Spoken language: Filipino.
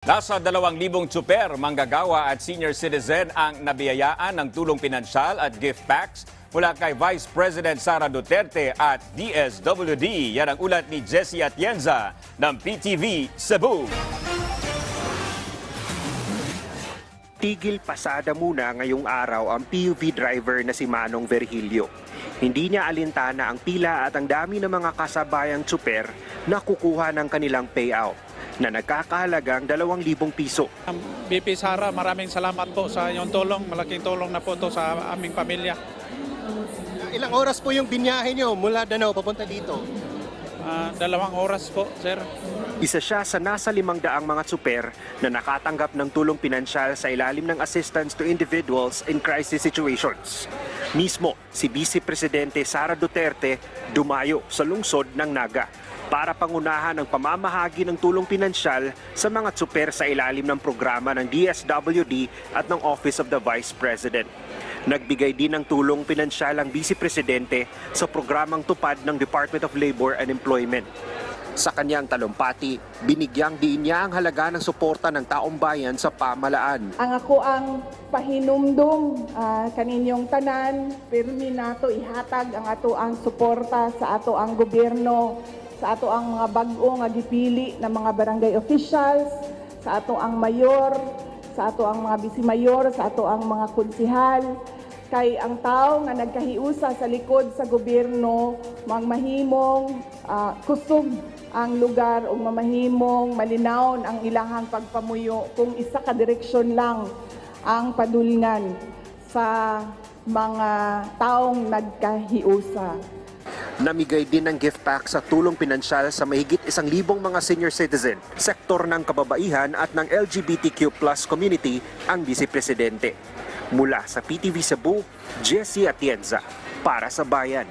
Nasa 2,000 tsuper, manggagawa at senior citizen ang nabiyayaan ng tulong pinansyal at gift packs mula kay Vice President Sara Duterte at DSWD. Yan ang ulat ni Jessie Atienza ng PTV Cebu. Tigil pasada muna ngayong araw ang PUV driver na si Manong Vergilio. Hindi niya alintana ang pila at ang dami ng mga kasabayang tsuper na kukuha ng kanilang payout na nagkakahalagang 2,000 piso. Um, BP Sara, maraming salamat po sa inyong tulong. Malaking tulong na po to sa aming pamilya. Ilang oras po yung binyahe nyo mula Danao papunta dito? Ah, dalawang oras po, sir. Isa siya sa nasa limang daang mga tsuper na nakatanggap ng tulong pinansyal sa ilalim ng Assistance to Individuals in Crisis Situations. Mismo, si Vice Presidente Sara Duterte dumayo sa lungsod ng Naga para pangunahan ang pamamahagi ng tulong pinansyal sa mga tsuper sa ilalim ng programa ng DSWD at ng Office of the Vice President. Nagbigay din ng tulong pinansyal ang Vice Presidente sa programang tupad ng Department of Labor and Employment. Sa kanyang talumpati, binigyang din niya ang halaga ng suporta ng taong bayan sa pamalaan. Ang ako ang pahinumdum ah, kaninyong tanan, pirmi nato ihatag ang ato ang suporta sa ato ang gobyerno, sa ato ang mga bag-o nga gipili ng mga barangay officials, sa ato ang mayor, sa ato ang mga bisi-mayor, sa ato ang mga konsihal, kay ang tao nga nagkahiusa sa likod sa gobyerno magmahimong ah, kusog ang lugar o mamahimong malinawon ang ilahang pagpamuyo kung isa ka direksyon lang ang padulngan sa mga taong nagkahiusa. Namigay din ng gift pack sa tulong pinansyal sa mahigit isang libong mga senior citizen, sektor ng kababaihan at ng LGBTQ plus community ang Vice Presidente. Mula sa PTV Cebu, Jesse Atienza, para sa Bayan.